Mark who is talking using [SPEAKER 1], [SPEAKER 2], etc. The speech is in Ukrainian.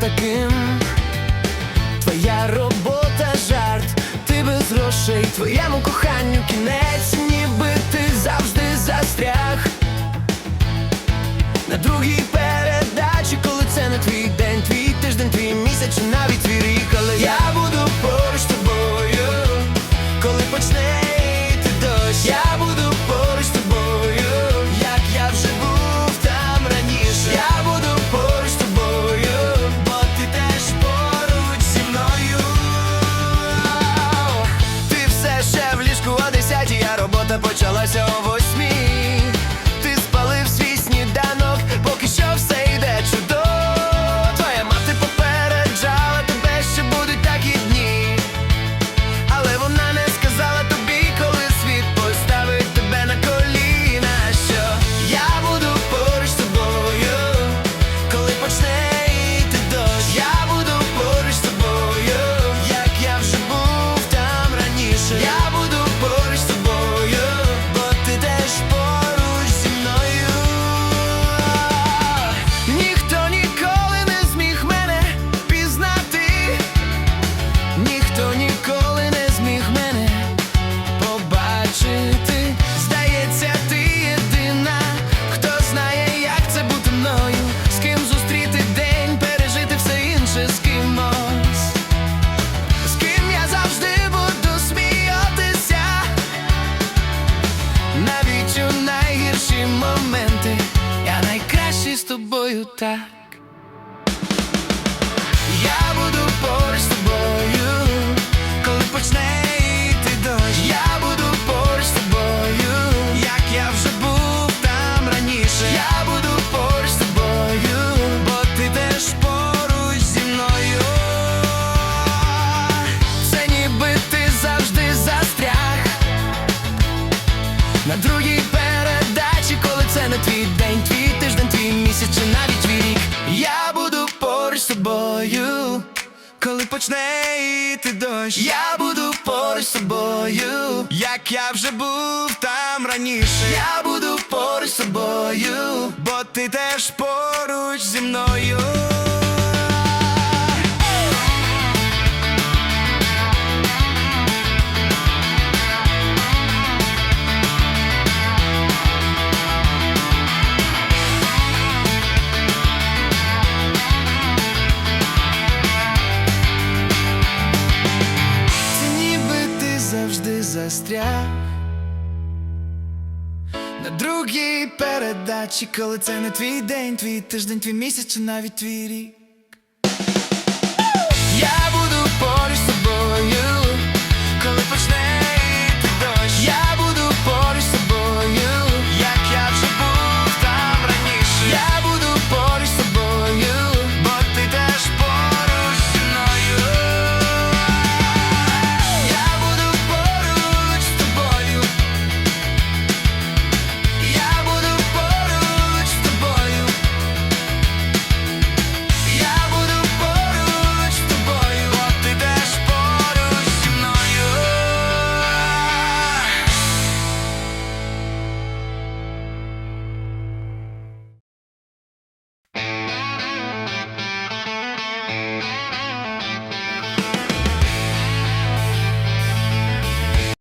[SPEAKER 1] таким, твоя робота, жарт, ти без грошей, твоєму коханню кінець, ніби ти завжди застряг. На другій передачі, коли це не твій день, твій тиждень, твій місяць, навіть твій рік. foi o. Tá? почне йти дощ, я буду поруч з собою, як я вже був там раніше, я буду поруч з собою, бо ти теж поруч зі мною. застряг на другій передачі, коли це не твій день, твій тиждень, твій місяць, чи навіть твій рік. Я буду поруч